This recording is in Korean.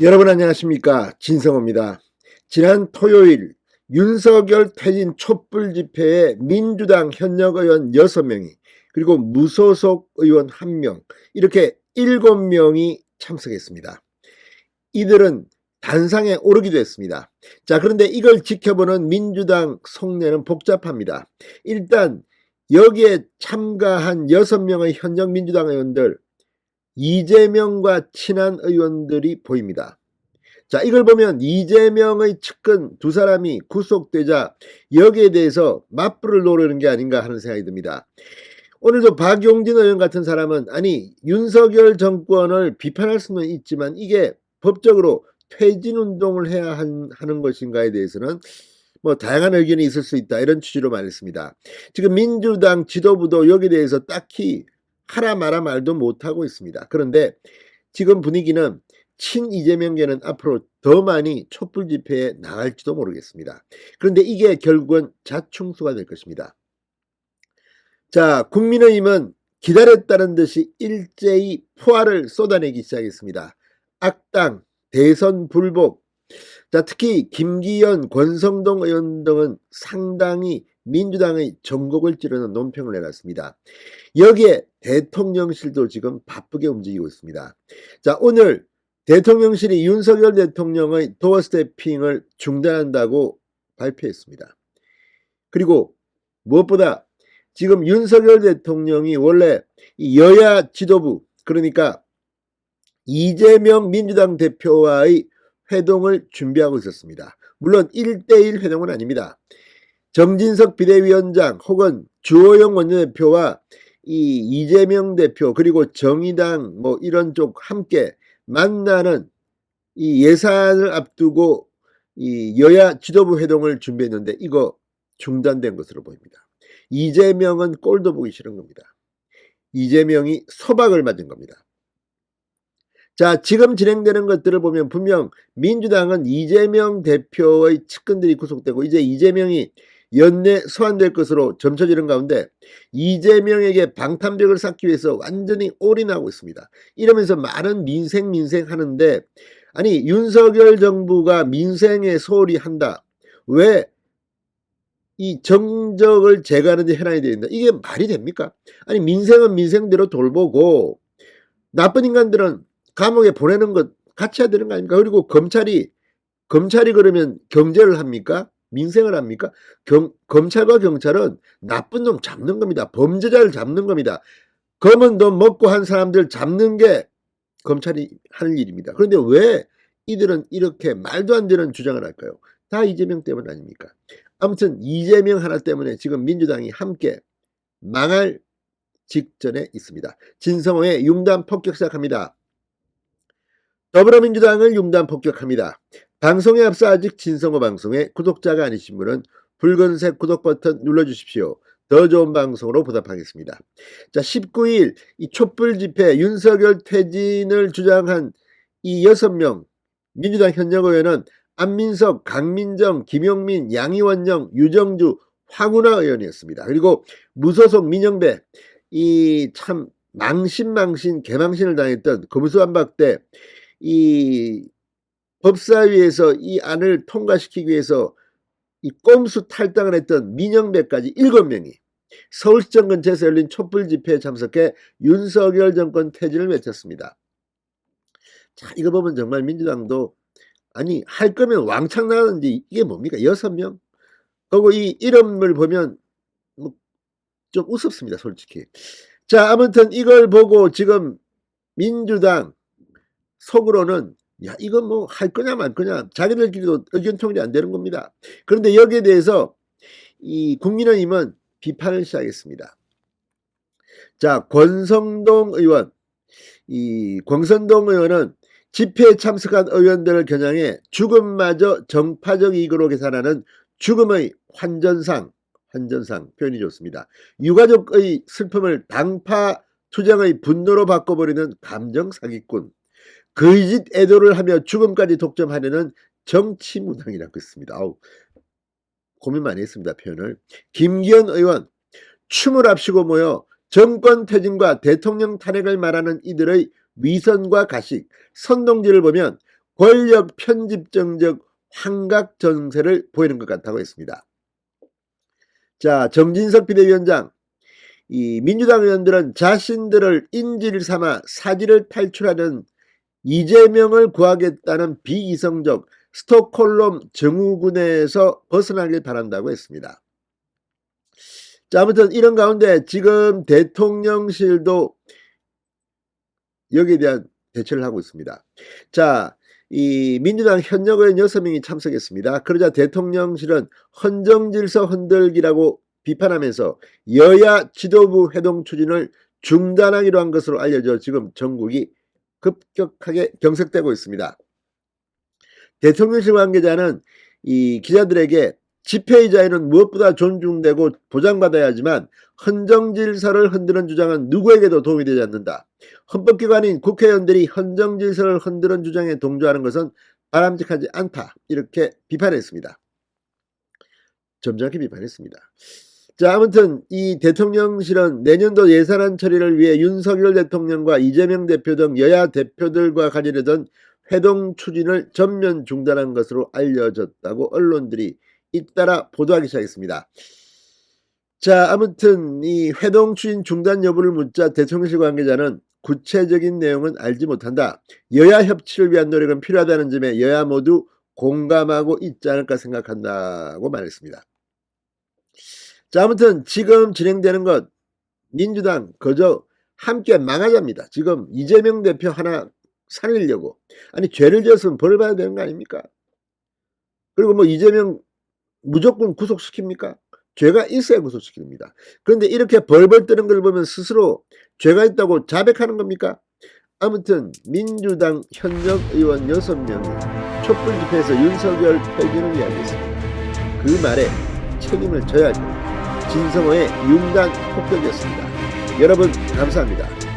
여러분 안녕하십니까 진성호입니다. 지난 토요일 윤석열 퇴진 촛불 집회에 민주당 현역 의원 6명이 그리고 무소속 의원 1명 이렇게 7명이 참석했습니다. 이들은 단상에 오르기도 했습니다. 자 그런데 이걸 지켜보는 민주당 속내는 복잡합니다. 일단 여기에 참가한 6명의 현역 민주당 의원들 이재명과 친한 의원들이 보입니다. 자, 이걸 보면 이재명의 측근 두 사람이 구속되자 여기에 대해서 맞불을 노리는 게 아닌가 하는 생각이 듭니다. 오늘도 박용진 의원 같은 사람은 아니 윤석열 정권을 비판할 수는 있지만 이게 법적으로 퇴진 운동을 해야 한- 하는 것인가에 대해서는 뭐 다양한 의견이 있을 수 있다 이런 취지로 말했습니다. 지금 민주당 지도부도 여기에 대해서 딱히 하라 마라 말도 못하고 있습니다. 그런데 지금 분위기는 친 이재명계는 앞으로 더 많이 촛불 집회에 나갈지도 모르겠습니다. 그런데 이게 결국은 자충수가 될 것입니다. 자, 국민의힘은 기다렸다는 듯이 일제히 포화를 쏟아내기 시작했습니다. 악당, 대선 불복. 자, 특히 김기현, 권성동 의원 등은 상당히 민주당의 전곡을 찌르는 논평을 내놨습니다. 여기에 대통령실도 지금 바쁘게 움직이고 있습니다. 자, 오늘 대통령실이 윤석열 대통령의 도어 스태핑을 중단한다고 발표했습니다. 그리고 무엇보다 지금 윤석열 대통령이 원래 이 여야 지도부 그러니까 이재명 민주당 대표와의 회동을 준비하고 있었습니다. 물론 1대1 회동은 아닙니다. 정진석 비대위원장 혹은 주호영 원내대표와 이 이재명 대표 그리고 정의당 뭐 이런 쪽 함께 만나는 이 예산을 앞두고 이 여야 지도부 회동을 준비했는데 이거 중단된 것으로 보입니다. 이재명은 꼴도 보기 싫은 겁니다. 이재명이 소박을 맞은 겁니다. 자, 지금 진행되는 것들을 보면 분명 민주당은 이재명 대표의 측근들이 구속되고 이제 이재명이 연내 소환될 것으로 점쳐지는 가운데 이재명에게 방탄벽을 쌓기 위해서 완전히 올인하고 있습니다. 이러면서 많은 민생 민생 하는데 아니 윤석열 정부가 민생에 소홀히 한다. 왜 이 정적을 제거하는 데 현안이 되어 있다. 이게 말이 됩니까? 아니 민생은 민생대로 돌보고 나쁜 인간들은 감옥에 보내는 것 같이 해야 되는 거 아닙니까? 그리고 검찰이 검찰이 그러면 경제를 합니까? 민생을 합니까? 경, 검찰과 경찰은 나쁜 놈 잡는 겁니다. 범죄자를 잡는 겁니다. 검은 돈 먹고 한 사람들 잡는 게 검찰이 하는 일입니다. 그런데 왜 이들은 이렇게 말도 안 되는 주장을 할까요? 다 이재명 때문 아닙니까? 아무튼 이재명 하나 때문에 지금 민주당이 함께 망할 직전에 있습니다. 진성호의 융단 폭격 시작합니다. 더불어민주당을 융단 폭격합니다. 방송에 앞서 아직 진성호 방송에 구독자가 아니신 분은 붉은색 구독 버튼 눌러주십시오. 더 좋은 방송으로 보답하겠습니다. 자, 19일 이 촛불 집회 윤석열 퇴진을 주장한 이 여섯 명 민주당 현역 의원은 안민석, 강민정, 김용민, 양희원영, 유정주, 황운하 의원이었습니다. 그리고 무소속 민영배 이 참 망신망신 개망신을 당했던 검수완박대 이 법사위에서 이 안을 통과시키기 위해서 이 꼼수 탈당을 했던 민영배까지 일곱 명이 서울시청 근처에서 열린 촛불 집회에 참석해 윤석열 정권 퇴진을 외쳤습니다. 자, 이거 보면 정말 민주당도 아니 할 거면 왕창 나가는지 이게 뭡니까? 여섯 명? 그리고 이 이름을 보면 뭐 좀 우습습니다, 솔직히. 자, 아무튼 이걸 보고 지금 민주당 속으로는 야, 이건 뭐 할 거냐 말 거냐 자기들끼리도 의견 통일이 안 되는 겁니다. 그런데 여기에 대해서 이 국민의힘은 비판을 시작했습니다. 자, 권성동 의원, 이 권성동 의원은 집회에 참석한 의원들을 겨냥해 죽음마저 정파적 이익으로 계산하는 죽음의 환전상, 환전상 표현이 좋습니다. 유가족의 슬픔을 당파 투쟁의 분노로 바꿔버리는 감정 사기꾼. 거짓 애도를 하며 죽음까지 독점하려는 정치 무당이라고 했습니다. 아우, 고민 많이 했습니다. 표현을. 김기현 의원 춤을 앞시고 모여 정권 퇴진과 대통령 탄핵을 말하는 이들의 위선과 가식, 선동질을 보면 권력 편집정적 환각 정세를 보이는 것 같다고 했습니다. 자, 정진석 비대위원장. 이 민주당 의원들은 자신들을 인질 삼아 사지를 탈출하는 이재명을 구하겠다는 비이성적 스톡홀름 정우군에서 벗어나길 바란다고 했습니다. 자, 아무튼 이런 가운데 지금 대통령실도 여기에 대한 대처를 하고 있습니다. 자, 이 민주당 현역 의원 6명이 참석했습니다. 그러자 대통령실은 헌정질서 흔들기라고 비판하면서 여야 지도부 회동 추진을 중단하기로 한 것으로 알려져 지금 전국이 급격하게 경색되고 있습니다. 대통령실 관계자는 이 기자들에게 집회의 자유는 무엇보다 존중되고 보장받아야 하지만 헌정질서를 흔드는 주장은 누구에게도 도움이 되지 않는다. 헌법기관인 국회의원들이 헌정질서를 흔드는 주장에 동조하는 것은 바람직하지 않다. 이렇게 비판했습니다. 점잖게 비판했습니다. 자, 아무튼 이 대통령실은 내년도 예산안 처리를 위해 윤석열 대통령과 이재명 대표 등 여야 대표들과 가지려던 회동 추진을 전면 중단한 것으로 알려졌다고 언론들이 잇따라 보도하기 시작했습니다. 자, 아무튼 이 회동 추진 중단 여부를 묻자 대통령실 관계자는 구체적인 내용은 알지 못한다. 여야 협치를 위한 노력은 필요하다는 점에 여야 모두 공감하고 있지 않을까 생각한다고 말했습니다. 자, 아무튼 지금 진행되는 것 민주당 그저 함께 망하자입니다. 지금 이재명 대표 하나 살리려고 아니 죄를 지었으면 벌을 받아야 되는 거 아닙니까? 그리고 뭐 이재명 무조건 구속시킵니까? 죄가 있어야 구속시킵니다. 그런데 이렇게 벌벌 뜨는 걸 보면 스스로 죄가 있다고 자백하는 겁니까? 아무튼 민주당 현역 의원 6명이 촛불 집회에서 윤석열 퇴진을 이야기했습니다. 그 말에 책임을 져야죠. 진성호의 융단 폭격이었습니다. 여러분 감사합니다.